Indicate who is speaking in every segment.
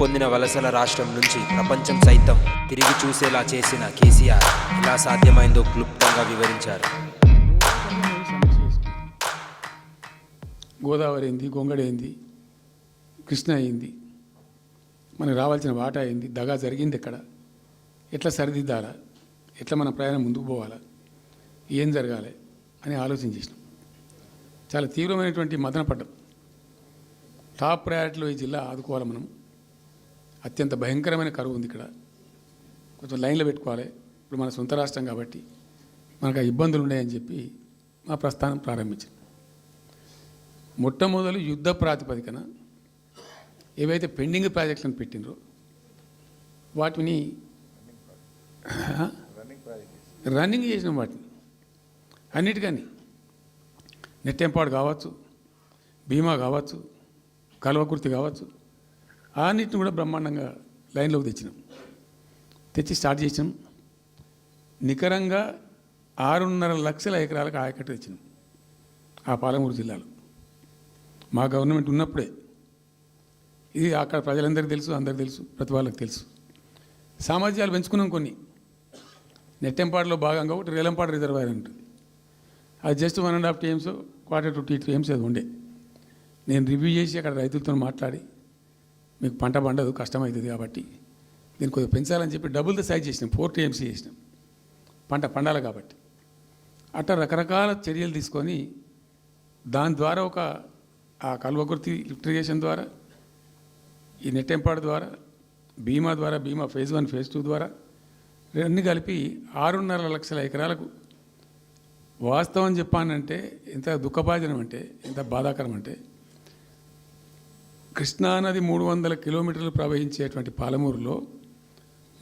Speaker 1: పొందిన వలసల రాష్ట్రం నుంచి ప్రపంచం సైతం తిరిగి చూసేలా చేసిన కేసీఆర్ ఎలా సాధ్యమైందో క్లుప్తంగా వివరించారు.
Speaker 2: గోదావరి అయింది గొంగడి అయింది కృష్ణ అయింది మనకు రావాల్సిన వాటా అయింది దగా జరిగింది ఎక్కడ? ఎట్లా సరిదిద్దాలా? ఎట్లా మన ప్రయాణం ముందుకు పోవాలా? ఏం జరగాలి అని ఆలోచన చేసినాం. చాలా తీవ్రమైనటువంటి మదన పడ్డం టాప్ ప్రయారిటీలో ఈ జిల్లా ఆదుకోవాలి మనం. అత్యంత భయంకరమైన కరువు ఉంది ఇక్కడ. కొంచెం లైన్లో పెట్టుకోవాలి. ఇప్పుడు మన సొంత రాష్ట్రం కాబట్టి మనకు ఆ ఇబ్బందులు ఉన్నాయని చెప్పి మా ప్రస్థానం ప్రారంభించింది. మొట్టమొదలు యుద్ధ ప్రాతిపదికన ఏవైతే పెండింగ్ ప్రాజెక్టులను పెట్టినరో వాటిని రన్నింగ్ చేసిన వాటిని. అన్నిటికని నెట్టెంపాడు కావచ్చు బీమా కావచ్చు కల్వకుర్తి కావచ్చు అన్నిటిని కూడా బ్రహ్మాండంగా లైన్లోకి తెచ్చినాం. తెచ్చి స్టార్ట్ చేసినాం. నికరంగా ఆరున్నర లక్షల ఎకరాలకు ఆయకట్టు తెచ్చినాం. ఆ పాలమూరు జిల్లాలో. మా గవర్నమెంట్ ఉన్నప్పుడే. ఇది అక్కడ ప్రజలందరికీ తెలుసు అందరికీ తెలుసు ప్రతి వాళ్ళకి తెలుసు. సామర్థ్యాలు పెంచుకున్నాం కొన్ని. నెట్టెంపాడులో భాగంగా ఒకటి రేలంపాడు రిజర్వాయర్ ఉంటుంది అది just one and half TMCs quarter to T TMCs అది ఉండే. నేను రివ్యూ చేసి అక్కడ రైతులతో మాట్లాడి మీకు పంట పండదు కష్టమవుతుంది కాబట్టి దీన్ని కొద్దిగా పెంచాలని చెప్పి డబుల్ ద సైజ్ చేసినాం ఫోర్ టీఎంసీ చేసినాం. పంట పండాలి కాబట్టి. అట్లా రకరకాల చర్యలు తీసుకొని దాని ద్వారా ఒక ఆ కల్వకుర్తి ఇరిగేషన్ ద్వారా ఈ నెట్టెంపాడు ద్వారా బీమా ద్వారా బీమా ఫేజ్ వన్ ఫేజ్ టూ ద్వారా అన్ని కలిపి ఆరున్నర లక్షల ఎకరాలకు వాస్తవం చెప్పానంటే ఎంత దుఃఖభాజనం అంటే ఎంత బాధాకరం అంటే కృష్ణానది మూడు వందల కిలోమీటర్లు ప్రవహించేటువంటి పాలమూరులో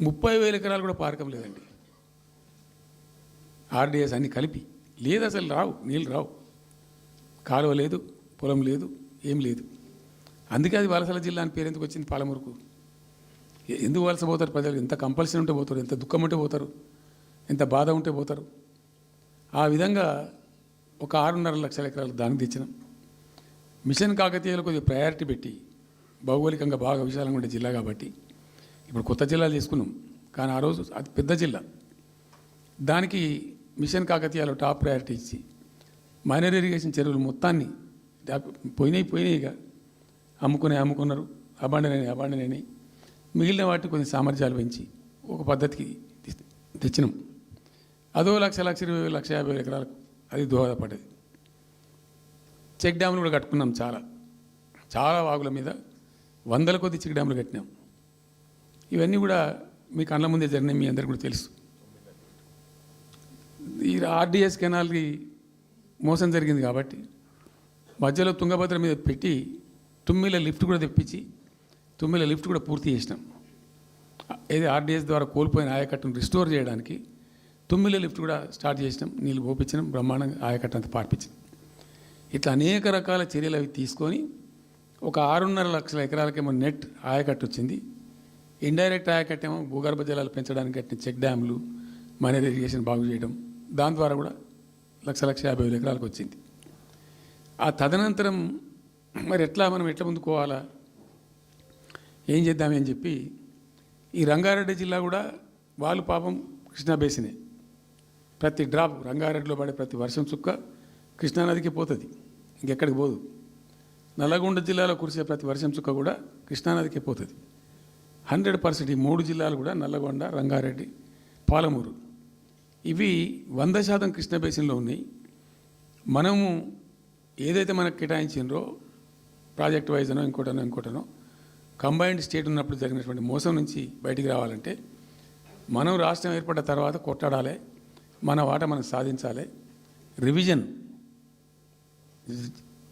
Speaker 2: ముప్పై వేల ఎకరాలు కూడా పారకం లేదండి. ఆర్డిఎస్ అన్ని కలిపి. లేదు అసలు రావు నీళ్ళు రావు. కాలువ లేదు పొలం లేదు ఏం లేదు. అందుకే అది వలసల జిల్లా అని పేరు ఎందుకు వచ్చింది పాలమూరుకు? ఎందుకు వలస పోతారు ప్రజలు? ఎంత కంపల్సరీ ఉంటే పోతారు ఎంత దుఃఖం ఉంటే పోతారు ఎంత బాధ ఉంటే పోతారు? ఆ విధంగా ఒక ఆరున్నర లక్షల ఎకరాలు దానికి తెచ్చినాం. మిషన్ కాకతీయలో కొద్దిగా ప్రయారిటీ పెట్టి భౌగోళికంగా బాగా విశాలంగా ఉండే జిల్లా కాబట్టి ఇప్పుడు కొత్త జిల్లాలు తీసుకున్నాం. కానీ ఆ రోజు అది పెద్ద జిల్లా. దానికి మిషన్ కాకతీయాలు టాప్ ప్రయారిటీ ఇచ్చి మైనర్ ఇరిగేషన్ చెరువులు మొత్తాన్ని పోయినాయి పోయినాయి ఇక. అమ్ముకునే అమ్ముకున్నారు అబాండనని అబాండనని మిగిలిన వాటిని కొన్ని సామర్థ్యాలు పెంచి ఒక పద్ధతికి తెచ్చినాం. అదో లక్ష లక్ష ఇరవై వేలు, లక్ష యాభై వేల ఎకరాలకు అది దోహదపడేది చెక్ డ్యాములు కూడా కట్టుకున్నాం చాలా. చాలా వాగుల మీద వందల కొద్ది చిక్ డ్యాములు కట్టినాం. ఇవన్నీ కూడా మీ కళ్ళ ముందే జరిగినాయి మీ అందరికీ కూడా తెలుసు. ఈ ఆర్డీఎస్ కెనాల్కి మోసం జరిగింది కాబట్టి మధ్యలో తుంగభద్ర మీద పెట్టి తుమ్మిల లిఫ్ట్ కూడా తెప్పించి తుమ్మిల లిఫ్ట్ కూడా పూర్తి చేసినాం. ఏది ఆర్డిఎస్ ద్వారా కోల్పోయిన ఆయకట్టును రిస్టోర్ చేయడానికి తుమ్మిల లిఫ్ట్ కూడా స్టార్ట్ చేసినాం. నీళ్ళు పోపించినాం బ్రహ్మాండంగా ఆయకట్టంతా పార్పించినాం. ఇట్లా అనేక రకాల చర్యలు అవి తీసుకొని ఒక ఆరున్నర లక్షల ఎకరాలకేమో నెట్ ఆయకట్టు వచ్చింది. ఇండైరెక్ట్ ఆయకట్టు ఏమో భూగర్భ జలాలు పెంచడానికి కట్టిన చెక్ డ్యామ్లు మైనర్ ఇరిగేషన్ బాగు చేయడం దాని ద్వారా కూడా లక్ష లక్ష యాభై వేల ఎకరాలకు వచ్చింది. ఆ తదనంతరం మరి ఎట్లా మనం ఎట్లా ముందుకోవాలా ఏం చేద్దామని చెప్పి ఈ రంగారెడ్డి జిల్లా కూడా వాళ్ళు పాపం కృష్ణా బేసినే. ప్రతి డ్రాప్ రంగారెడ్డిలో పడే ప్రతి వర్షం చుక్క కృష్ణానదికి పోతుంది. ఇంకెక్కడికి పోదు. నల్లగొండ జిల్లాలో కురిసే ప్రతి వర్షం చుక్క కూడా కృష్ణానదికి పోతుంది. హండ్రెడ్ పర్సెంట్ ఈ మూడు జిల్లాలు కూడా నల్లగొండ రంగారెడ్డి పాలమూరు. ఇవి వంద శాతం కృష్ణ బేసిన్లో ఉన్నాయి. మనము ఏదైతే మనకు కేటాయించిండ్రో ప్రాజెక్ట్ వైజ్నో ఇంకోటనో ఇంకోటనో కంబైన్డ్ స్టేట్ ఉన్నప్పుడు జరిగినటువంటి మోసం నుంచి బయటికి రావాలంటే మనం రాష్ట్రం ఏర్పడ్డ తర్వాత కొట్టాడాలి మన వాట మనం సాధించాలి. రివిజన్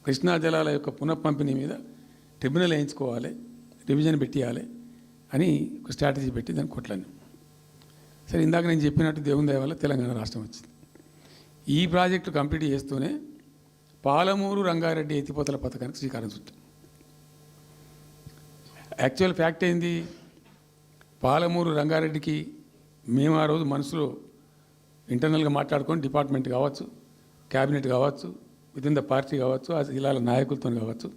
Speaker 2: కృష్ణా జలాల యొక్క పునఃపంపిణీ మీద ట్రిబ్యునల్ వేయించుకోవాలి రివిజన్ పెట్టియాలి అని ఒక స్ట్రాటజీ పెట్టి దాన్ని కొట్లాను సరే ఇందాక నేను చెప్పినట్టు దేవుని దయ వల్ల తెలంగాణ రాష్ట్రం వచ్చింది. ఈ ప్రాజెక్టు కంప్లీట్ చేస్తూనే పాలమూరు రంగారెడ్డి ఎత్తిపోతల పథకానికి శ్రీకారం చుట్టాం. యాక్చువల్ ఫ్యాక్ట్ ఏంది? పాలమూరు రంగారెడ్డికి మేము ఆ రోజు మనసులో ఇంటర్నల్గా మాట్లాడుకొని డిపార్ట్మెంట్ కావచ్చు క్యాబినెట్ కావచ్చు విదిన్ ద పార్టీ కావచ్చు ఆ జిల్లాల నాయకులతో కావచ్చు.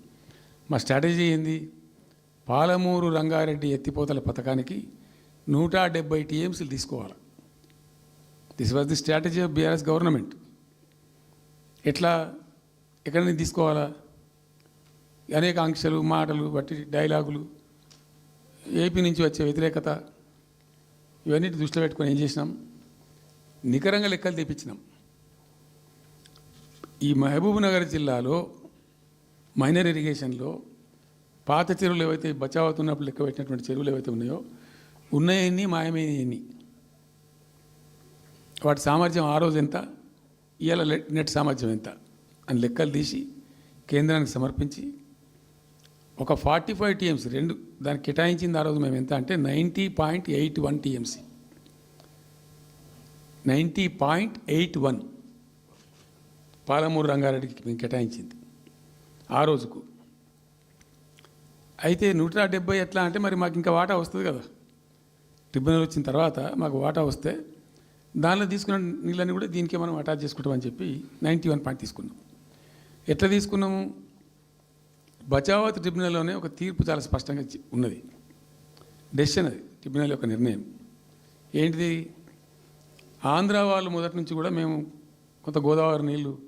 Speaker 2: మా స్ట్రాటజీ ఏంది? పాలమూరు రంగారెడ్డి ఎత్తిపోతల పథకానికి నూట డెబ్బై టీఎంసీలు తీసుకోవాలి. This was the strategy of BRS government ఎట్లా? ఎక్కడి నుంచి తీసుకోవాలా? అనేక ఆంక్షలు మాటలు బట్టి డైలాగులు ఏపీ నుంచి వచ్చే వ్యతిరేకత ఇవన్నీ దృష్టిలో పెట్టుకొని ఏం చేసినాం? నికరంగా లెక్కలు తెప్పించినాం. ఈ మహబూబ్ నగర్ జిల్లాలో మైనర్ ఇరిగేషన్లో పాత చెరువులు ఏవైతే బచావ్ అవుతున్నప్పుడు లెక్క పెట్టినటువంటి చెరువులు ఏవైతే ఉన్నాయో ఉన్నాయన్ని మాయమైనవి వాటి సామర్థ్యం ఆ రోజు ఎంత? ఇవాళ నెట్ సామర్థ్యం ఎంత? అని లెక్కలు తీసి కేంద్రానికి సమర్పించి ఒక ఫార్టీ ఫైవ్ టీఎంసీ రెండు దానికి కేటాయించింది ఆ రోజు మేము ఎంత అంటే ninety point eight one TMC. Ninety point eight one. Palamuru రంగారెడ్డికి మేము కేటాయించింది. ఆ రోజుకు. అయితే నూట డెబ్బై ఎట్లా అంటే మరి మాకు ఇంకా వాటా వస్తుంది కదా. ట్రిబ్యునల్ వచ్చిన తర్వాత మాకు వాటా వస్తే దానిలో తీసుకున్న నీళ్ళని కూడా దీనికే మనం అటాచ్ చేసుకుంటామని చెప్పి నైంటీ వన్ పాయింట్ తీసుకున్నాం. ఎట్లా తీసుకున్నాము? బచావత్ ట్రిబ్యునల్లోనే ఒక తీర్పు చాలా స్పష్టంగా ఉన్నది. డెసిషన్ అది ట్రిబ్యునల్ యొక్క నిర్ణయం. ఏంటిది? ఆంధ్ర వాళ్ళు మొదటి నుంచి కూడా మేము కొంత గోదావరి నీళ్ళు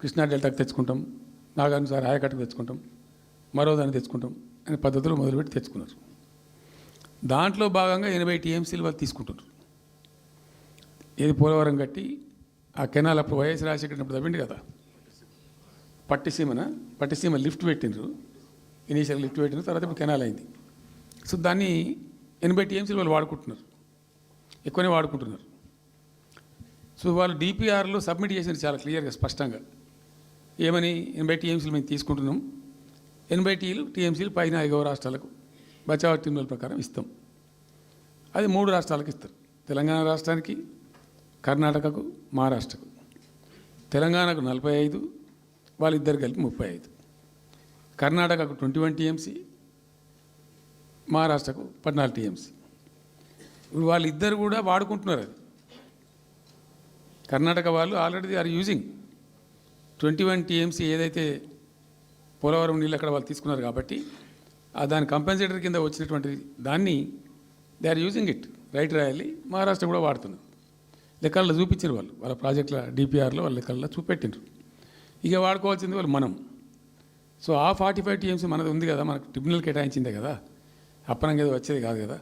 Speaker 2: కృష్ణా డెల్టాకి తెచ్చుకుంటాం నాగార్జున ఆయకట్టుకు తెచ్చుకుంటాం మరో దాన్ని తెచ్చుకుంటాం అనే పద్ధతులు మొదలుపెట్టి తెచ్చుకున్నారు. దాంట్లో భాగంగా ఎనభై టీఎంసీలు వాళ్ళు తీసుకుంటున్నారు. ఏది పోలవరం కట్టి ఆ కెనాల్ అప్పుడు వైఎస్ రాజశేఖర్ అప్పుడు కదా. పట్టిసీమన? పట్టిసీమ లిఫ్ట్ పెట్టిండ్రు. ఇనీషియల్ లిఫ్ట్ పెట్టిన తర్వాత ఇప్పుడు కెనాల్ అయింది. సో దాన్ని ఎనభై టీఎంసీలు వాళ్ళు వాడుకుంటున్నారు. ఎక్కువనే వాడుకుంటున్నారు. సో వాళ్ళు డిపిఆర్లో సబ్మిట్ చేసింది చాలా క్లియర్గా స్పష్టంగా. ఏమని ఎనభై టీఎంసీలు మేము తీసుకుంటున్నాం. ఎనభై టీలు టీఎంసీలు పైన ఐగవ రాష్ట్రాలకు బచావ టీముల ప్రకారం ఇస్తాం. అది మూడు రాష్ట్రాలకు ఇస్తారు. తెలంగాణ రాష్ట్రానికి కర్ణాటకకు మహారాష్ట్రకు. తెలంగాణకు నలభై ఐదు వాళ్ళిద్దరు కలిపి ముప్పై ఐదు. కర్ణాటకకు ట్వంటీ వన్ టీఎంసీ మహారాష్ట్రకు పద్నాలుగు టీఎంసీ. ఇప్పుడు వాళ్ళిద్దరు కూడా వాడుకుంటున్నారు అది. కర్ణాటక వాళ్ళు already are using twenty one TMC ఏదైతే పోలవరం నీళ్ళు అక్కడ వాళ్ళు తీసుకున్నారు కాబట్టి ఆ దాని కంపెన్సేటర్ కింద వచ్చినటువంటి దాన్ని they are using it right రాయాలి మహారాష్ట్ర కూడా వాడుతున్నారు. లెక్కల్లో చూపించారు వాళ్ళు. వాళ్ళ ప్రాజెక్టుల డిపిఆర్లో వాళ్ళ లెక్కల్లో చూపెట్టిండ్రు. ఇక వాడుకోవాల్సింది వాళ్ళు మనం. సో ఆ ఫార్టీ ఫైవ్ టీఎంసీ మనది ఉంది కదా మనకు ట్రిబ్యునల్ కేటాయించిందే కదా. అప్పనంగా ఏదో వచ్చేది కాదు కదా.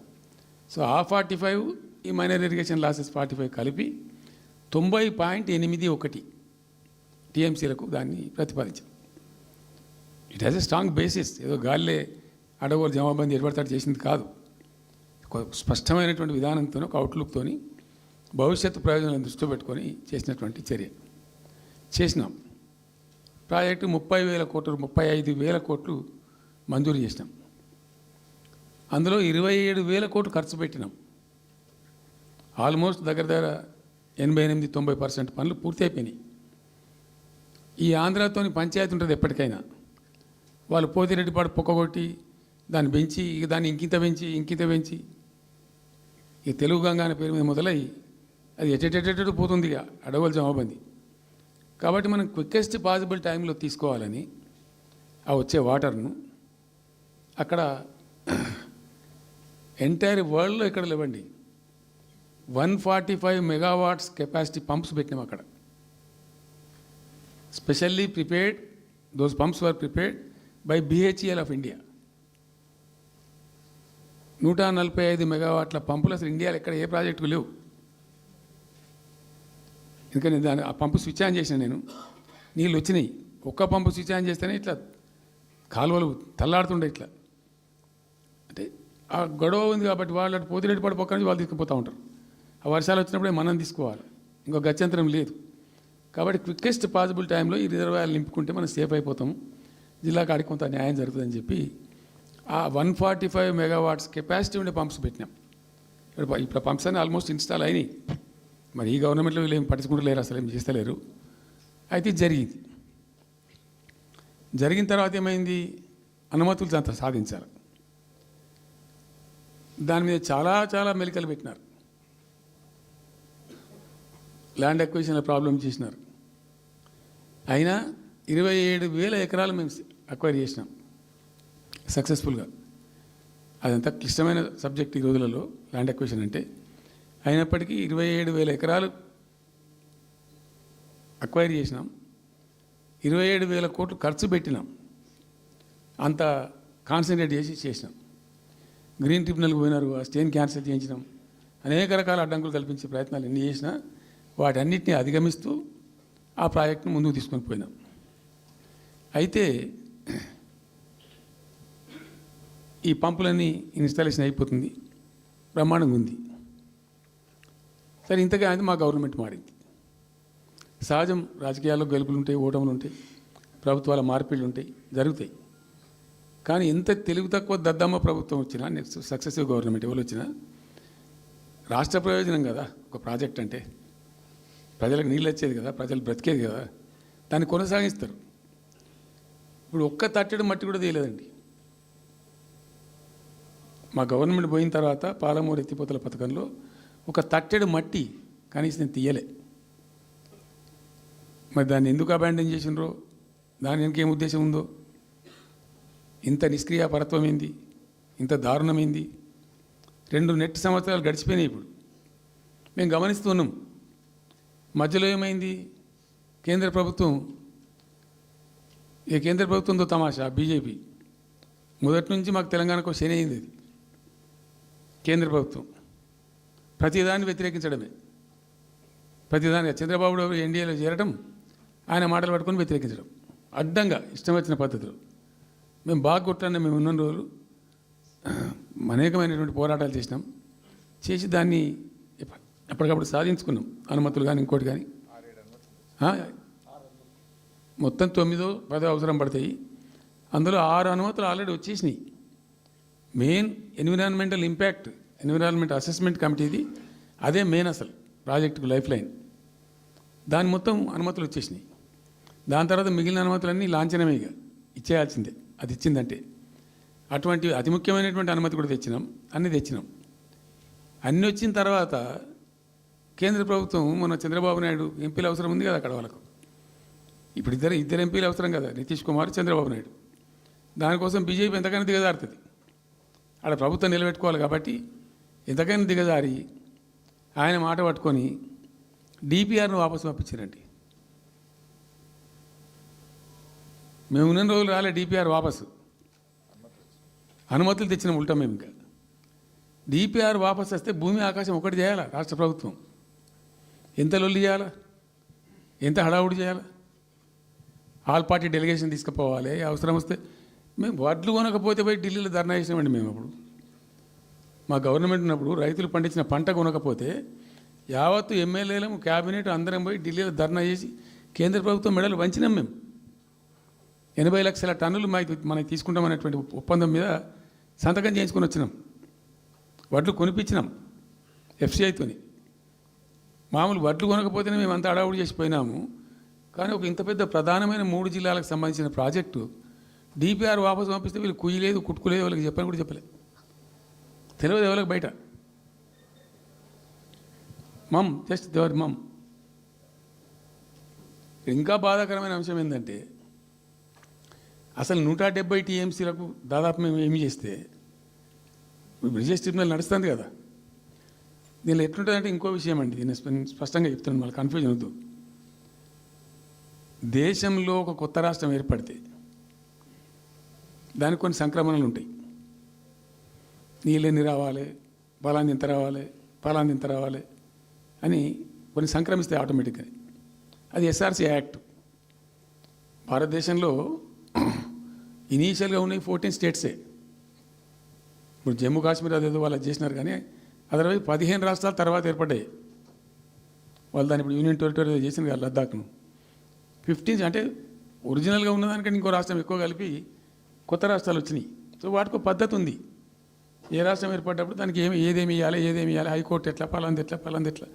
Speaker 2: సో ఆ ఫార్టీ ఫైవ్ ఈ minor irrigation losses forty five కలిపి తొంభై పాయింట్ ఎనిమిది ఒకటి టీఎంసీలకు దాన్ని ప్రతిపాదించాం it has a strong basis ఏదో గాల్లే అడవులు జమాబందీ ఎడబడతాడు చేసింది కాదు. ఒక స్పష్టమైనటువంటి విధానంతో ఒక అవుట్లుక్తో భవిష్యత్తు ప్రయోజనాలను దృష్టిలో పెట్టుకొని చేసినటువంటి చర్య. చేసినాం. ప్రాజెక్టు ముప్పై వేల కోట్లు ముప్పై ఐదు వేల కోట్లు మంజూరు చేసినాం. అందులో ఇరవై ఏడు వేల కోట్లు ఖర్చు పెట్టినాం. ఆల్మోస్ట్ దగ్గర దగ్గర ఎనభై ఎనిమిది తొంభై పర్సెంట్ పనులు పూర్తి అయిపోయినాయి ఈ ఆంధ్రాతోని పంచాయతీ ఉంటుంది ఎప్పటికైనా. వాళ్ళు పోతిరెడ్డిపాడు పొక్కగొట్టి దాన్ని పెంచి ఇక దాన్ని ఇంకింత పెంచి ఇంకింత పెంచి. ఇక తెలుగు గంగా అనే పేరు మీద మొదలై అది ఎటెటెటెటు పోతుంది ఇక అడవుల జమాబంది కాబట్టి మనం క్విక్కెస్ట్ పాసిబుల్ టైంలో తీసుకోవాలని ఆ వచ్చే వాటర్ను అక్కడ ఎంటైర్ వరల్డ్లో ఇక్కడ లేవండి. One forty five megawatts capacity pumps పెట్టినాం అక్కడ. Specially prepared those pumps were prepared by BHEL of India నూట నలభై ఐదు మెగావాట్ల పంపులు అసలు ఇండియాలో ఎక్కడ ఏ ప్రాజెక్టు లేవు ఎందుకని దాని ఆ పంపు స్విచ్ ఆన్ చేసిన నేను నీళ్ళు వచ్చినాయి ఒక్క పంపు స్విచ్ ఆన్ చేస్తేనే ఇట్లా కాలువలు తల్లాడుతుండే ఇట్లా అంటే ఆ గొడవ ఉంది కాబట్టి వాళ్ళు పోతులేటి పోతిరెడ్డి పడి పక్క నుంచి వాళ్ళు తీసుకుపోతూ ఉంటారు ఆ వర్షాలు వచ్చినప్పుడే మనం తీసుకోవాలి ఇంకో గత్యంతరం లేదు కాబట్టి క్విక్కెస్ట్ పాసిబుల్ టైంలో ఈ రిజర్వాయర్లు నింపుకుంటే మనం సేఫ్ అయిపోతాం జిల్లా కాడికి కొంత న్యాయం జరుగుతుందని చెప్పి ఆ one forty five megawatts capacity ఉండే పంప్స్ పెట్టినాం. ఇప్పుడు ఇప్పుడు పంప్స్ అన్ని ఆల్మోస్ట్ ఇన్స్టాల్ అయినాయి. మరి ఈ గవర్నమెంట్లో వీళ్ళు ఏం పట్టించుకుంటలేరు అసలు ఏం చేస్తలేరు. అయితే జరిగింది. జరిగిన తర్వాత ఏమైంది? అనుమతులు అంత సాధించారు. దాని మీద చాలా చాలా మెలికలు పెట్టినారు. ల్యాండ్ అక్విజిషన్ల ప్రాబ్లం చేసినారు. అయినా ఇరవై ఏడు వేల ఎకరాలు మేము అక్వైర్ చేసినాం. సక్సెస్ఫుల్గా అదంతా క్లిష్టమైన సబ్జెక్ట్ ఈ రోజులలో ల్యాండ్ అక్వేషన్ అంటే. అయినప్పటికీ ఇరవై ఏడు వేల ఎకరాలు అక్వైర్ చేసినాం. ఇరవై ఏడు వేల కోట్లు ఖర్చు పెట్టినాం. అంత కాన్సన్ట్రేట్ చేసి చేసినాం. గ్రీన్ ట్రిబ్యునల్కి పోయినారు ఆ స్టేన్ క్యాన్సిల్ చేయించినాం. అనేక రకాల అడ్డంకులు కల్పించే ప్రయత్నాలు ఎన్ని చేసినా వాటన్నిటిని అధిగమిస్తూ ఆ ప్రాజెక్ట్ను ముందుకు తీసుకొని పోయినాం. అయితే ఈ పంపులన్నీ ఇన్స్టాలేషన్ అయిపోతుంది. బ్రహ్మాండంగా ఉంది. సరే ఇంతగా అది మా గవర్నమెంట్ మారింది. సహజం రాజకీయాల్లో గెలుపులు ఉంటాయి ఓటములు ఉంటాయి ప్రభుత్వాల మార్పిళ్ళు ఉంటాయి జరుగుతాయి. కానీ ఎంత తెలుగు తక్కువ దద్దమ్మ ప్రభుత్వం వచ్చినా నెక్స్ట్ సక్సెసివ్ గవర్నమెంట్ ఎవరు వచ్చినా రాష్ట్ర ప్రయోజనం కదా ఒక ప్రాజెక్ట్ అంటే. ప్రజలకు నీళ్ళు వచ్చేది కదా ప్రజలు బ్రతికేది కదా దాన్ని కొనసాగిస్తారు. ఇప్పుడు ఒక్క తట్టెడు మట్టి కూడా తీయలేదండి. మా గవర్నమెంట్ పోయిన తర్వాత పాలమూరు ఎత్తిపోతల పథకంలో ఒక తట్టెడు మట్టి కనీసం నేను తీయలే. మరి దాన్ని ఎందుకు అబాండన్ చేసినరో దాని వెనక ఏం ఉద్దేశం ఉందో? ఇంత నిష్క్రియాపరత్వం ఏంది? ఇంత దారుణమైంది రెండు నెట్ సంవత్సరాలు గడిచిపోయినాయి ఇప్పుడు. మేము గమనిస్తున్నాం మధ్యలో ఏమైంది? కేంద్ర ప్రభుత్వం ఈ కేంద్ర ప్రభుత్వంతో తమాషా? బీజేపీ. మొదటి నుంచి మాకు తెలంగాణకు శని అయింది అది కేంద్ర ప్రభుత్వం. ప్రతిదాన్ని వ్యతిరేకించడమే. ప్రతిదాని చంద్రబాబు ఎన్డీఏలో చేరడం ఆయన మాటలు పట్టుకొని వ్యతిరేకించడం. అడ్డంగా ఇష్టం వచ్చిన పద్ధతిలో. మేము బాగా కొట్టాన్ని మేము ఉన్న రోజులు అనేకమైనటువంటి పోరాటాలు చేసినాం. చేసి దాన్ని ఎప్పటికప్పుడు సాధించుకున్నాం. అనుమతులు కానీ ఇంకోటి కానీ మొత్తం తొమ్మిదో పదో అవసరం పడతాయి. అందులో ఆరు అనుమతులు ఆల్రెడీ వచ్చేసినాయి. Main environmental impact environment assessment కమిటీది. అదే మెయిన్ అసలు ప్రాజెక్టుకు లైఫ్ లైన్. దాని మొత్తం అనుమతులు వచ్చేసినాయి. దాని తర్వాత మిగిలిన అనుమతులన్నీ లాంఛనమే ఇక. ఇచ్చేయాల్సిందే. అది ఇచ్చిందంటే. అటువంటి అతి ముఖ్యమైనటువంటి అనుమతి కూడా తెచ్చినాం. అన్నీ తెచ్చినాం. అన్నీ వచ్చిన తర్వాత కేంద్ర ప్రభుత్వం మన చంద్రబాబు నాయుడు ఎంపీలు అవసరం ఉంది కదా అక్కడ వాళ్ళకు. ఇప్పుడు ఇద్దరు ఇద్దరు ఎంపీలు అవసరం కదా నితీష్ కుమార్ చంద్రబాబు నాయుడు. దానికోసం బీజేపీ ఎంతకైనా దిగజారుతుంది. ఆడ ప్రభుత్వం నిలబెట్టుకోవాలి కాబట్టి ఎంతకైనా దిగజారి ఆయన మాట పట్టుకొని డిపిఆర్ను వాపసు పంపించారండి. మేము ఉన్న రోజులు రాలే డిపిఆర్ వాపసు. అనుమతులు తెచ్చిన ఉల్టా మేము ఇంకా. డిపిఆర్ వాపసు వస్తే భూమి ఆకాశం ఒకటి చేయాలా రాష్ట్ర ప్రభుత్వం? ఎంత లొల్లి చేయాలా? ఎంత హడావుడి చేయాలా? ఆల్ పార్టీ డెలిగేషన్ తీసుకుపోవాలి అవసరం వస్తే. మేము వడ్లు కొనకపోతే పోయి ఢిల్లీలో ధర్నా చేసినామండి మేము అప్పుడు. మా గవర్నమెంట్ ఉన్నప్పుడు రైతులు పండించిన పంట కొనకపోతే యావత్తు ఎమ్మెల్యేలము క్యాబినెట్ అందరం పోయి ఢిల్లీలో ధర్నా చేసి కేంద్ర ప్రభుత్వం మెడలు వంచినాం మేము. ఎనభై లక్షల టన్నులు మాకు మనకి తీసుకుంటామనేటువంటి ఒప్పందం మీద సంతకం చేయించుకొని వచ్చినాం. వడ్లు కొనిపించినాం ఎఫ్సిఐతోని మామూలు వడ్లు కొనకపోతేనే మేము అంత అడావుడి చేసిపోయినాము కానీ ఒక ఇంత పెద్ద ప్రధానమైన మూడు జిల్లాలకు సంబంధించిన ప్రాజెక్టు డిపిఆర్ వాపసు పంపిస్తే వీళ్ళు కుయ్యలేదు కుట్టుకులేదు వాళ్ళకి చెప్పని కూడా చెప్పలేదు తెలియదు ఎవరికి బయట. Mum just they were mum. ఇంకా బాధాకరమైన అంశం ఏంటంటే అసలు నూట డెబ్బై టీఎంసీలకు దాదాపు మేము ఏమి చేస్తే బ్రిజెస్ ట్రిబ్యునల్ నడుస్తుంది కదా. దీనిలో ఎట్లుంటుందంటే ఇంకో విషయం అండి నేను స్పష్టంగా చెప్తున్నాను మళ్ళీ కన్ఫ్యూజన్ వద్దు. దేశంలో ఒక కొత్త రాష్ట్రం ఏర్పడితే దానికి కొన్ని సంక్రమణలు ఉంటాయి. నీళ్ళెన్ని రావాలి బలాన్ని ఎంత రావాలి బలాన్ని ఎంత రావాలి అని కొన్ని సంక్రమిస్తాయి ఆటోమేటిక్గా అది ఎస్ఆర్సి యాక్ట్ భారతదేశంలో ఇనీషియల్గా ఉన్నాయి ఫోర్టీన్ స్టేట్సే ఇప్పుడు జమ్మూ కాశ్మీర్ అదేదో వాళ్ళు చేసినారు కానీ అదర్వైజ్ పదిహేను రాష్ట్రాల తర్వాత ఏర్పడ్డాయి. వాళ్ళు దాన్ని ఇప్పుడు యూనియన్ టెరిటరీ చేసింది కదా లద్దాఖ్ను ఫిఫ్టీన్ అంటే ఒరిజినల్గా ఉన్నదానికంటే ఇంకో రాష్ట్రం ఎక్కువ కలిపి కొత్త రాష్ట్రాలు వచ్చినాయి. సో వాటికి ఒక పద్ధతి ఉంది. ఏ రాష్ట్రం ఏర్పడ్డప్పుడు దానికి ఏమి ఏదేమి ఇవ్వాలి ఏదేమి ఇవ్వాలి హైకోర్టు ఎట్లా పలాంది ఎట్లా పలాంది ఎట్లా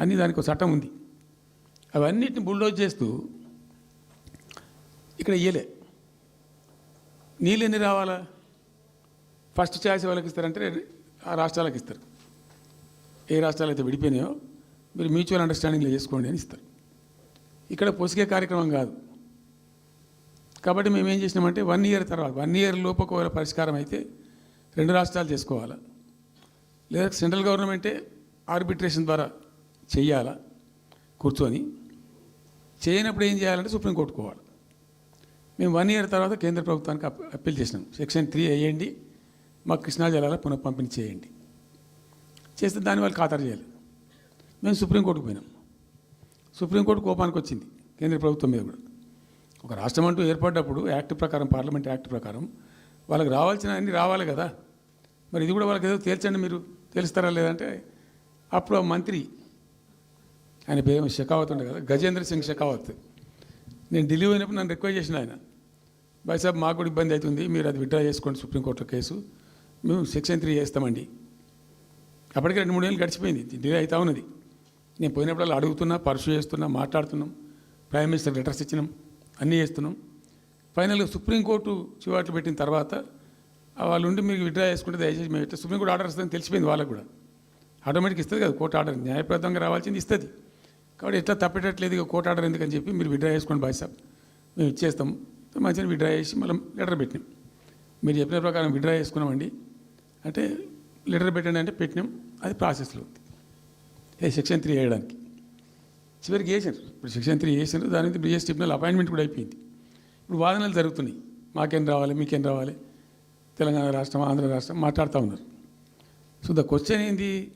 Speaker 2: అన్నీ దానికి ఒక చట్టం ఉంది. అవన్నిటిని బుల్డోజ్ చేస్తూ ఇక్కడ ఇయ్యలే. నీళ్ళు ఎన్ని రావాలా? ఫస్ట్ ఛాయిస్ వాళ్ళకి ఇస్తారంటే ఆ రాష్ట్రాలకు ఇస్తారు. ఏ రాష్ట్రాలు అయితే విడిపోయినాయో మీరు మ్యూచువల్ అండర్స్టాండింగ్లో చేసుకోండి అని ఇస్తారు. ఇక్కడ పొసిగే కార్యక్రమం కాదు. కాబట్టి మేము ఏం చేసినామంటే వన్ ఇయర్ తర్వాత వన్ ఇయర్ లోపు ఒకవేళ పరిష్కారం అయితే రెండు రాష్ట్రాలు చేసుకోవాలా? లేదా సెంట్రల్ గవర్నమెంటే ఆర్బిట్రేషన్ ద్వారా చేయాలా? కూర్చొని చేయనప్పుడు ఏం చేయాలంటే సుప్రీంకోర్టు పోవాలి. మేము వన్ ఇయర్ తర్వాత కేంద్ర ప్రభుత్వానికి అప్- అప్పీల్ చేసినాం. సెక్షన్ త్రీ వేయండి మాకు కృష్ణా జలాల పునః పంపిణీ చేయండి. చేస్తే దాని వాళ్ళు ఖాతరు చేయాలి మేము సుప్రీంకోర్టుకు పోయినాం. సుప్రీంకోర్టు కోపానికి వచ్చింది కేంద్ర ప్రభుత్వం మీద కూడా. ఒక రాష్ట్రం అంటూ ఏర్పడ్డప్పుడు యాక్ట్ ప్రకారం పార్లమెంట్ యాక్ట్ ప్రకారం వాళ్ళకి రావాల్సిన అన్ని రావాలి కదా. మరి ఇది కూడా వాళ్ళకి ఏదో తేల్చండి మీరు తెలుస్తారా లేదంటే అప్పుడు ఆ మంత్రి ఆయన పేరు షెకావత్ ఉండే కదా గజేంద్ర సింగ్ షెకావత్. నేను ఢిల్లీ పోయినప్పుడు నన్ను రిక్వెస్ట్ చేసిన ఆయన. బాయ్ సాబ్ మాకు కూడా ఇబ్బంది అవుతుంది మీరు అది విత్డ్రా చేసుకోండి సుప్రీంకోర్టులో కేసు. మేము సెక్షన్ త్రీ చేస్తామండి. అప్పటికి రెండు మూడు ఏళ్ళు గడిచిపోయింది. డిలే అవుతా ఉన్నది. నేను పోయినప్పుడల్లా అడుగుతున్నా పర్సు చేస్తున్నా మాట్లాడుతున్నాం. ప్రైమ్ మినిస్టర్ లెటర్స్ ఇచ్చినాం అన్నీ చేస్తున్నాం. ఫైనల్గా సుప్రీంకోర్టు చివాట్లు పెట్టిన తర్వాత వాళ్ళు ఉండి మీరు విత్డ్రా చేసుకుంటే దయచేసి మేము ఇట్లా సుప్రీంకోర్టు ఆర్డర్ ఇస్తుందని తెలిసిపోయింది వాళ్ళకు కూడా. ఆటోమేటిక్ ఇస్తుంది కదా కోర్టు ఆర్డర్. న్యాయప్రదంగా రావాల్సింది ఇస్తుంది. కాబట్టి ఎట్లా తప్పేటట్లేదు ఇక కోర్టు ఆర్డర్ ఎందుకని చెప్పి మీరు విత్డ్రా చేసుకోండి బాయ్ సాబ్. మేము ఇచ్చేస్తాం. మంచిగా విడ్రా చేసి మళ్ళీ లెటర్ పెట్టినాం. మీరు చెప్పిన ప్రకారం విత్డ్రా చేసుకున్నామండి. అంటే లెటర్ పెట్టండి అంటే పెట్టినాం. అది ప్రాసెస్లో. ఉంది ఏ సెక్షన్ త్రీ వేయడానికి. చివరికి వేసారు. ఇప్పుడు సెక్షన్ త్రీ వేసారు. దాని మీద బిఎస్ ట్రిబ్యునల్ అపాయింట్మెంట్ కూడా అయిపోయింది. ఇప్పుడు వాదనలు జరుగుతున్నాయి. మాకేం రావాలి మీకేం రావాలి? తెలంగాణ రాష్ట్రం ఆంధ్ర రాష్ట్రం మాట్లాడుతూ ఉన్నారు. సో ద క్వశ్చన్ ఏంది?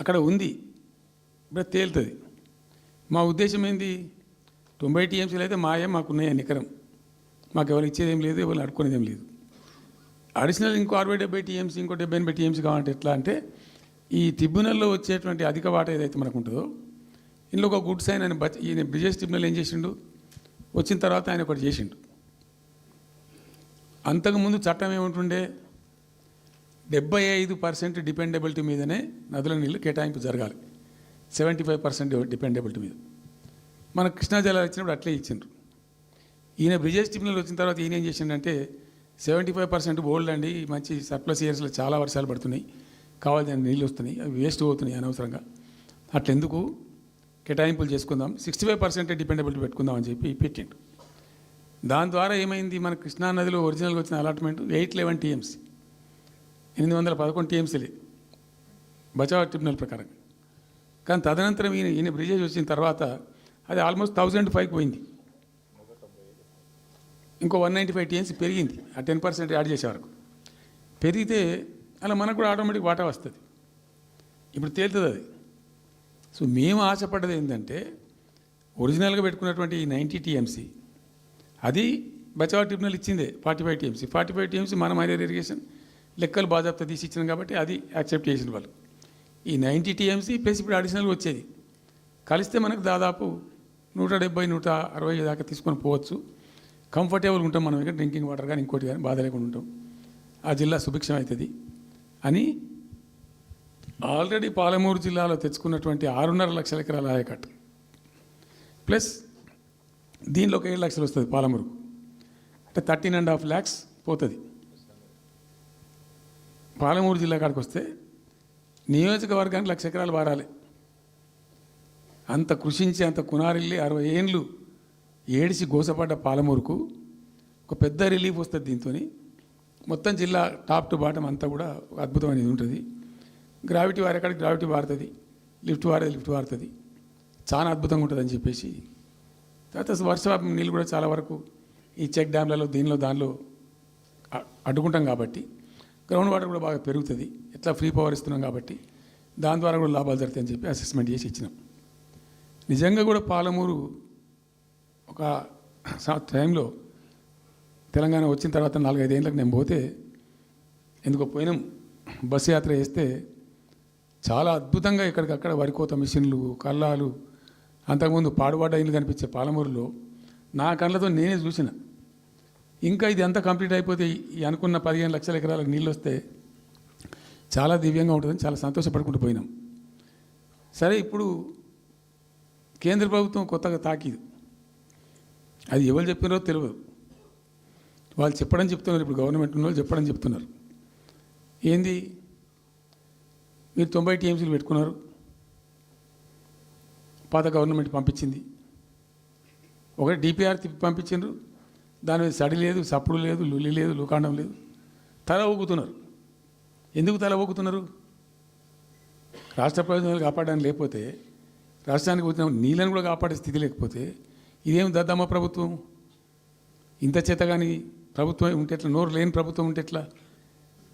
Speaker 2: అక్కడ ఉంది. ఇప్పుడు తేలుతుంది. మా ఉద్దేశం ఏంది? తొంభై టీఎంసీలు అయితే మాయే మాకున్నాయి నికరం. మాకు ఎవరు ఇచ్చేది ఏం లేదు ఎవరు అడుక్కునేది ఏం లేదు. అడిషనల్ ఇంకో అరవై డెబ్బై టీఎంసీ ఇంకో డెబ్బై ఎనభై టీఎంసీ కావాలంటే ఎట్లా అంటే ఈ ట్రిబ్యునల్లో వచ్చేటువంటి అధిక వాట ఏదైతే మనకు ఉంటుందో ఇందులో ఒక గుడ్స్ సైన్ ఆయన బచ్ ఈయన బ్రిజేష్ ట్రిబ్యునల్ ఏం చేసిండు? వచ్చిన తర్వాత ఆయన ఒకటి చేసిండు. అంతకుముందు చట్టం ఏముంటుండే? డెబ్బై ఐదు పర్సెంట్ డిపెండబిలిటీ మీదనే నదుల నీళ్ళు కేటాయింపు జరగాలి. సెవెంటీ ఫైవ్ పర్సెంట్ డిపెండబిలిటీ మీద. మన కృష్ణా జలాలు ఇచ్చినప్పుడు అట్లే ఇచ్చిండ్రు. ఈయన బ్రిజేష్ ట్రిబ్యునల్ వచ్చిన తర్వాత ఈయన ఏం చేసిండంటే సెవెంటీ ఫైవ్ పర్సెంట్ బోల్డ్ అండి. మంచి సర్ప్లస్ ఇయర్స్లో చాలా వర్షాలు పడుతున్నాయి. కావాల్సిన నీళ్ళు వస్తున్నాయి. అవి వేస్ట్ అవుతున్నాయి అనవసరంగా. అట్లెందుకు? కేటాయింపులు చేసుకుందాం. సిక్స్టీ ఫైవ్ పర్సెంట్ డిపెండబిలిటీ పెట్టుకుందాం అని చెప్పి పెట్టిండు. దాని ద్వారా ఏమైంది? మన కృష్ణా నదిలో ఒరిజినల్గా వచ్చిన అలాట్మెంట్ ఎయిట్ లెవెన్ టీఎంసీ. ఎనిమిది వందల పదకొండు టీఎంసీలే. బచావ్ ట్రిబ్యునల్ ప్రకారం కానీ తదనంతరం ఈయన ఈయన బ్రిజేష్ వచ్చిన తర్వాత అది ఆల్మోస్ట్ థౌజండ్ ఫైవ్ పోయింది. ఇంకో వన్ నైంటీ ఫైవ్ టీఎంసీ పెరిగింది. ఆ టెన్ పర్సెంట్ యాడ్ చేసే వరకు. పెరిగితే అలా మనకు కూడా ఆటోమేటిక్ వాటా వస్తుంది. ఇప్పుడు తేలుతుంది అది. సో మేము ఆశపడ్డది ఏంటంటే ఒరిజినల్గా పెట్టుకున్నటువంటి ఈ నైంటీ టీఎంసీ అది బచావ్ ట్రిబ్యునల్ ఇచ్చిందే forty five TMC forty five TMC మన మైనర్ ఇరిగేషన్ లెక్కలు బాజాప్తా తీసి ఇచ్చినాం కాబట్టి అది యాక్సెప్ట్ చేసిన వాళ్ళు. ఈ నైంటీ టీఎంసీ ప్లస్ ఇప్పుడు అడిషనల్గా వచ్చేది. కలిస్తే మనకు దాదాపు నూట డెబ్బై నూట అరవై దాకా తీసుకొని పోవచ్చు. కంఫర్టబుల్గా ఉంటాం మనం ఇక్కడ డ్రింకింగ్ వాటర్ కానీ ఇంకోటి కానీ బాధ లేకుండా ఉంటాం. ఆ జిల్లా సుభిక్షం అవుతుంది. అని ఆల్రెడీ పాలమూరు జిల్లాలో తెచ్చుకున్నటువంటి ఆరున్నర లక్షల ఎకరాల ఆయకట్టు. ప్లస్ దీనిలో ఒక ఏడు లక్షలు వస్తుంది పాలమూరు అంటే థర్టీన్ అండ్ హాఫ్ ల్యాక్స్ పోతుంది. పాలమూరు జిల్లా కాడికి వస్తే నియోజకవర్గానికి లక్ష ఎకరాలు వారాలి. అంత కృషించి అంత కునారిల్లి అరవై ఏండ్లు ఏడిసి గోసపడ్డ పాలమూరుకు ఒక పెద్ద రిలీఫ్ వస్తుంది దీంతో మొత్తం జిల్లా టాప్ టు బాటం అంతా కూడా అద్భుతం అద్భుతమైనది ఉంటుంది. గ్రావిటీ వారేకాడికి గ్రావిటీ వారుతుంది. లిఫ్ట్ వారే లిఫ్ట్ వారుతుంది. చాలా అద్భుతంగా ఉంటుందని చెప్పేసి. తర్వాత వర్ష నీళ్ళు కూడా చాలా వరకు ఈ చెక్ డ్యామ్లలో దీనిలో దానిలో అడ్డుకుంటాం కాబట్టి. గ్రౌండ్ వాటర్ కూడా బాగా పెరుగుతుంది. ఎట్లా ఫ్రీ పవర్ ఇస్తున్నాం కాబట్టి. దాని ద్వారా కూడా లాభాలు జరుగుతాయని చెప్పి అసెస్మెంట్ చేసి ఇచ్చినాం. నిజంగా కూడా పాలమూరు ఒక టైంలో తెలంగాణ వచ్చిన తర్వాత నాలుగైదేళ్ళకి నేను పోతే ఎందుకో పోయినాం బస్సు యాత్ర చేస్తే చాలా అద్భుతంగా ఇక్కడికక్కడ వరికోత మిషన్లు కళ్ళాలు అంతకుముందు పాడుబడ్డ ఇల్లు కనిపించే పాలమూరులో నా కళ్ళతో నేనే చూసిన. ఇంకా ఇది అంతా కంప్లీట్ అయిపోతే ఈ అనుకున్న పదిహేను లక్షల ఎకరాలకు నీళ్ళు వస్తే చాలా దివ్యంగా ఉంటుందని చాలా సంతోషపడుకుంటూ పోయినాం. సరే ఇప్పుడు కేంద్ర ప్రభుత్వం కొత్తగా తాకిదు. అది ఎవరు చెప్పినారో తెలియదు. వాళ్ళు చెప్పడం చెప్తున్నారు ఇప్పుడు గవర్నమెంట్ ఉన్న వాళ్ళు చెప్పడం చెప్తున్నారు. ఏంది? మీరు తొంభై టీఎంసీలు పెట్టుకున్నారు. పాత గవర్నమెంట్ పంపించింది. ఒకటి డిపిఆర్ తిప్పి పంపించిండ్రు. దాని మీద సడి లేదు సప్పుడు లేదు లులి లేదు లుకాండం లేదు. తల ఊగుతున్నారు. ఎందుకు తల ఊగుతున్నారు? రాష్ట్ర ప్రయోజనాలు కాపాడడానికి లేకపోతే రాష్ట్రానికి వచ్చిన నీళ్ళని కూడా కాపాడే స్థితి లేకపోతే ఇదేం దద్దమ్మ ప్రభుత్వం? ఇంత చేత కానీ ప్రభుత్వం ఉంటే ఎట్లా? నోరు లేని ప్రభుత్వం ఉంటే ఎట్లా?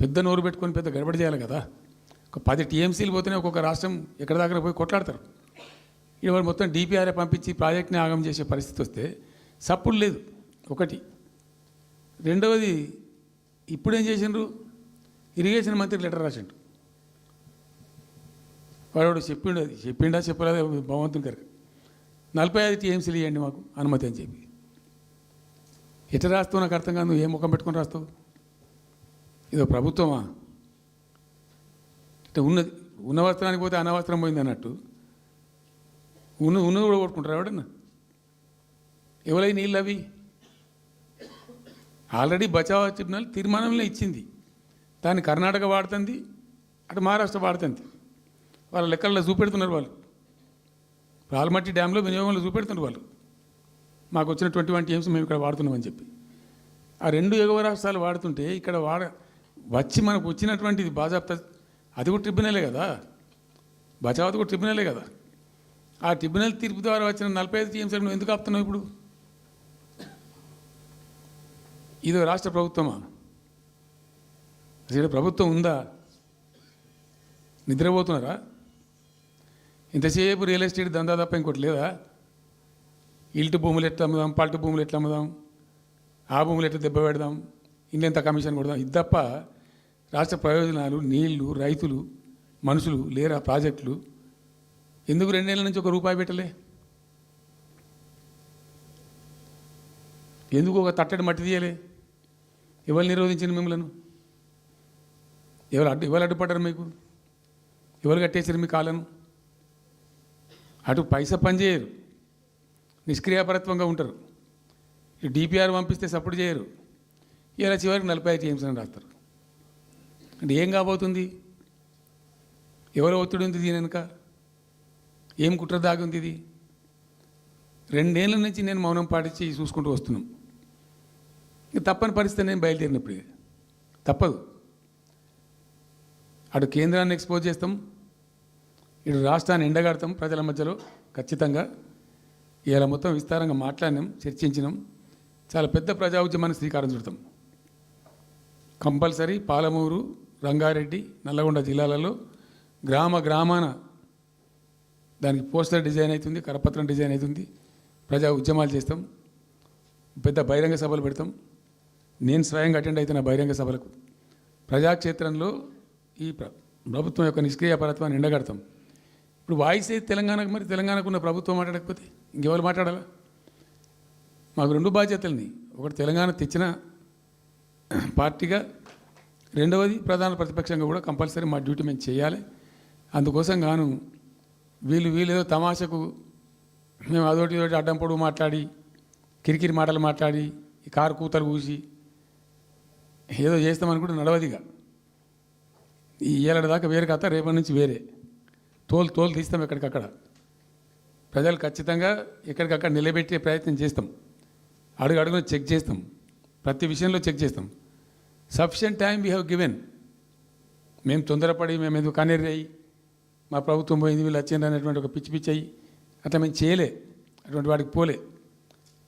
Speaker 2: పెద్ద నోరు పెట్టుకొని పెద్ద గడబడి చేయాలి కదా. ఒక పది టీఎంసీలు పోతేనే ఒక్కొక్క రాష్ట్రం ఎక్కడ దగ్గర పోయి కొట్లాడతారు. ఇవాళ మొత్తం డిపిఆర్ఏ పంపించి ప్రాజెక్ట్ని ఆగం చేసే పరిస్థితి వస్తే సప్పుడు లేదు. ఒకటి. రెండవది ఇప్పుడేం చేసిండ్రు? ఇరిగేషన్ మంత్రి లెటర్ రాసిండు వాడు చెప్పిండు అది. చెప్పిండా చెప్పలేదు? భగవంతుని గారికి నలభై ఐదు టీఎంసీలు ఇవ్వండి మాకు అనుమతి అని చెప్పి. ఎట్లా రాస్తావు నాకు అర్థం కాదు నువ్వు ఏ ముఖం పెట్టుకొని రాస్తావు? ఇదో ప్రభుత్వమా? అంటే ఉన్నది ఉన్న వస్త్రానికి పోతే అనవసరం పోయింది అన్నట్టు. ఉన్న ఉన్నది కూడా కొట్టుకుంటారు ఎవడన్నా? ఎవరై నీళ్ళు అవి? ఆల్రెడీ బచావ్ ట్రిబ్యునల్ తీర్మానంలో ఇచ్చింది. దాన్ని కర్ణాటక వాడుతుంది అటు మహారాష్ట్ర వాడుతుంది. వాళ్ళ లెక్కల్లో చూపెడుతున్నారు వాళ్ళు. రాల్మట్టి డ్యాంలో వినియోగంలో చూపెడుతున్నారు వాళ్ళు. మాకు వచ్చిన ట్వంటీ వన్ టీఎంస్ మేము ఇక్కడ వాడుతున్నామని చెప్పి. ఆ రెండు ఎగువ రాష్ట్రాలు వాడుతుంటే ఇక్కడ వాడ వచ్చి మనకు వచ్చినటువంటిది బాజాప్త అది కూడా ట్రిబ్యునలే కదా. బచావత్ కూడా ట్రిబ్యునలే కదా. ఆ ట్రిబ్యునల్ తీర్పు ద్వారా వచ్చిన నలభై ఐదు టీఎంసీలు నువ్వు ఎందుకు ఆపుతున్నావు ఇప్పుడు? ఇది రాష్ట్ర ప్రభుత్వమా? అసలు ప్రభుత్వం ఉందా? నిద్రపోతున్నారా? ఇంతసేపు రియల్ ఎస్టేట్ దందా తప్ప ఇంకోటి లేదా? ఇల్టు భూములు ఎట్లా అమ్ముదాం పల్టు భూములు ఎట్లా అమ్ముదాం ఆ భూములు ఎట్లా దెబ్బ పెడదాం ఇంకెంత కమిషన్ కొడదాం. ఇది తప్ప రాష్ట్ర ప్రయోజనాలు నీళ్ళు రైతులు మనుషులు లేరా ప్రాజెక్టులు? ఎందుకు రెండేళ్ళ నుంచి ఒక రూపాయి పెట్టలే? ఎందుకు ఒక తట్టడి మట్టి తీయలే? ఎవరు నిరోధించిన మిమ్మలను? ఎవరు అడ్డు ఎవరు అడ్డుపడ్డారు మీకు? ఎవరు కట్టేశారు మీ కాలను అటు పైసా పనిచేయరు నిష్క్రియాపరత్వంగా ఉంటారు. డిపిఆర్ పంపిస్తే సపోర్ట్ చేయరు. ఇలా చివరికి నలభై ఐదు టీఎంస్ అని రాస్తారు. అంటే ఏం కాబోతుంది? ఎవరు ఒత్తిడి ఉంది దీని వెనుక? ఏం కుట్ర దాగి ఉంది ఇది? రెండేళ్ళ నుంచి నేను మౌనం పాటించి చూసుకుంటూ వస్తున్నాం. ఇక తప్పని పరిస్థితి నేను బయలుదేరినప్పుడు. తప్పదు. అటు కేంద్రాన్ని ఎక్స్పోజ్ చేస్తాం. ఇటు రాష్ట్రాన్ని ఎండగడతాం ప్రజల మధ్యలో ఖచ్చితంగా. ఇలా మొత్తం విస్తారంగా మాట్లాడినాం చర్చించినాం. చాలా పెద్ద ప్రజా ఉద్యమాన్ని శ్రీకారం చుడతాం. కంపల్సరీ పాలమూరు రంగారెడ్డి నల్లగొండ జిల్లాలలో గ్రామ గ్రామాన దానికి పోస్టర్ డిజైన్ అవుతుంది కరపత్రం డిజైన్ అవుతుంది ప్రజా ఉద్యమాలు చేస్తాం. పెద్ద బహిరంగ సభలు పెడతాం. నేను స్వయంగా అటెండ్ అవుతున్న బహిరంగ సభలకు ప్రజాక్షేత్రంలో ఈ ప్రభుత్వం యొక్క నిష్క్రియ పరత్వాన్ని ఎండగడతాం. ఇప్పుడు వాయిస్ అయితే తెలంగాణకు మరి? తెలంగాణకు ఉన్న ప్రభుత్వం మాట్లాడకపోతే ఇంకెవరు మాట్లాడాలా? మాకు రెండు బాధ్యతలని. ఒకటి తెలంగాణ తెచ్చిన పార్టీగా రెండవది ప్రధాన ప్రతిపక్షంగా కూడా కంపల్సరీ మా డ్యూటీ మేము చేయాలి. అందుకోసం గాను వీళ్ళు వీళ్ళేదో తమాషకు మేము అదోటి ఇదోటి అడ్డం పొడుగు మాట్లాడి కిరికిరి మాటలు మాట్లాడి ఈ కారు కూతలు కూసి ఏదో చేస్తామనుకుంటే నడవదిగా. ఈ ఏళ్ళ దాకా వేరే కథ రేపటి నుంచి వేరే. తోలు తోలు తీస్తాం ఎక్కడికక్కడ. ప్రజలు ఖచ్చితంగా ఎక్కడికక్కడ నిలబెట్టే ప్రయత్నం చేస్తాం. అడుగు అడుగున చెక్ చేస్తాం. ప్రతి విషయంలో చెక్ చేస్తాం. Sufficient time we have given. మేము తొందరపడి మేము ఎందుకు కన్నెర్రయ్యి మా ప్రభుత్వం పోయింది వీళ్ళు వచ్చింది అనేటువంటి ఒక పిచ్చి పిచ్చి అయ్యి అట్లా మేము చేయలే. అటువంటి వాడికి పోలే.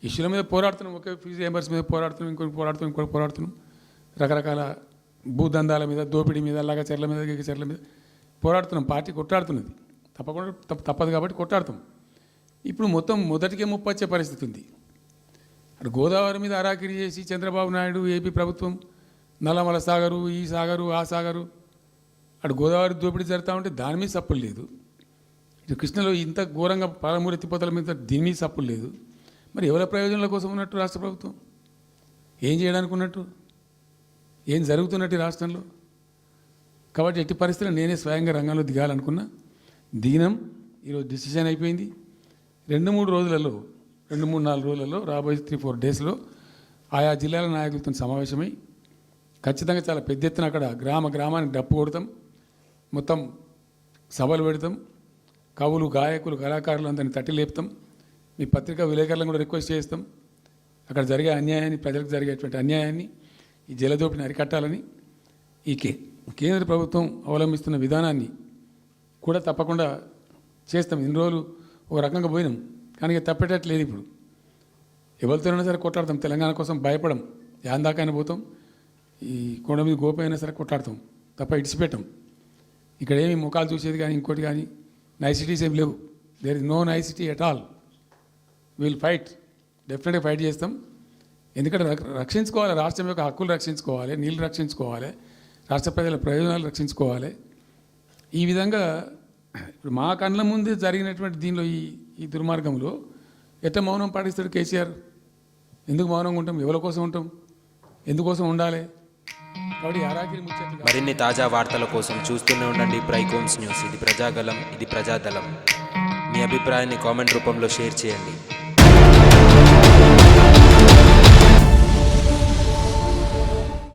Speaker 2: ఇష్యూల మీద పోరాడుతున్నాం. ఒకే ఫీజు మెంబర్స్ మీద పోరాడుతున్నాం ఇంకొకటి పోరాడుతున్నాం ఇంకొకటి పోరాడుతున్నాం. రకరకాల భూదందాల మీద దోపిడీ మీద లగచర్ల మీద గిగచర్ల మీద. పోరాడుతున్నాం పార్టీ కొట్టాడుతున్నది తప్పకుండా తప్ప- తప్పదు కాబట్టి కొట్టాడుతాం ఇప్పుడు మొత్తం మొదటికే ముప్పు వచ్చే పరిస్థితి ఉంది. అటు గోదావరి మీద అరాకిరి చేసి చంద్రబాబు నాయుడు ఏపీ ప్రభుత్వం నల్లమల సాగరు ఈ సాగరు ఆ సాగరు అటు గోదావరి దోపిడీ జరుగుతూ ఉంటే దాని మీద సప్పులు లేదు. ఇటు కృష్ణలో ఇంత ఘోరంగా పాలమూరు ఎత్తిపోతల మీద దీని మీద సప్పులు లేదు. మరి ఎవరి ప్రయోజనాల కోసం ఉన్నట్టు రాష్ట్ర ప్రభుత్వం? ఏం చేయడానికి ఉన్నట్టు ఏం జరుగుతున్నట్టు రాష్ట్రంలో? కాబట్టి ఎట్టి పరిస్థితుల్లో నేనే స్వయంగా రంగంలో దిగాలనుకున్నా. దీనం ఈరోజు డిసిషన్ అయిపోయింది. రెండు మూడు రోజులలో రెండు మూడు నాలుగు రోజులలో రాబోయే త్రీ ఫోర్ డేస్లో ఆయా జిల్లాల నాయకులతో సమావేశమై ఖచ్చితంగా చాలా పెద్ద ఎత్తున అక్కడ గ్రామ గ్రామానికి డప్పు కొడతాం. మొత్తం సభలు పెడతాం. కవులు గాయకులు కళాకారులు అందరిని తట్టి లేపుతాం. మీ పత్రికా విలేకరులను కూడా రిక్వెస్ట్ చేస్తాం. అక్కడ జరిగే అన్యాయాన్ని ప్రజలకు జరిగేటువంటి అన్యాయాన్ని ఈ జలదోపిని అరికట్టాలని. ఈ కే. కేంద్ర ప్రభుత్వం అవలంబిస్తున్న విధానాన్ని కూడా తప్పకుండా చేస్తాం. ఇన్ని రోజులు ఒక రకంగా పోయినాం. కానీ తప్పేటట్లేదు ఇప్పుడు. ఎవరితోనైనా సరే కొట్లాడతాం. తెలంగాణ కోసం భయపడం. యాన్ పోతాం. ఈ కొండ మీద గోప అయినా సరే కొట్లాడతాం. తప్ప ఇడిచిపెట్టాం. ఇక్కడ ఏమి ముఖాలు చూసేది కానీ ఇంకోటి కానీ నైసిటీస్ ఏమి లేవు. There is no nicety at all will fight డెఫినెట్గా ఫైట్ చేస్తాం. ఎందుకంటే రక్షించుకోవాలి. రాష్ట్రం యొక్క హక్కులు రక్షించుకోవాలి. నీళ్ళు రక్షించుకోవాలి. రాష్ట్ర ప్రజల ప్రయోజనాలు రక్షించుకోవాలి. ఈ విధంగా ఇప్పుడు మా కళ్ళ ముందే జరిగినటువంటి దీనిలో ఈ ఈ దుర్మార్గంలో ఎట్ట మౌనం పాటిస్తాడు కేసీఆర్? ఎందుకు మౌనంగా ఉంటాం? ఎవరి కోసం ఉంటాం? ఎందుకోసం ఉండాలి? కాబట్టి
Speaker 1: మరిన్ని తాజా వార్తల కోసం చూస్తూనే ఉండండి ప్రైకోమ్స్ న్యూస్. ఇది ప్రజాగలం ఇది ప్రజాదళం. మీ అభిప్రాయాన్ని కామెంట్ రూపంలో షేర్ చేయండి.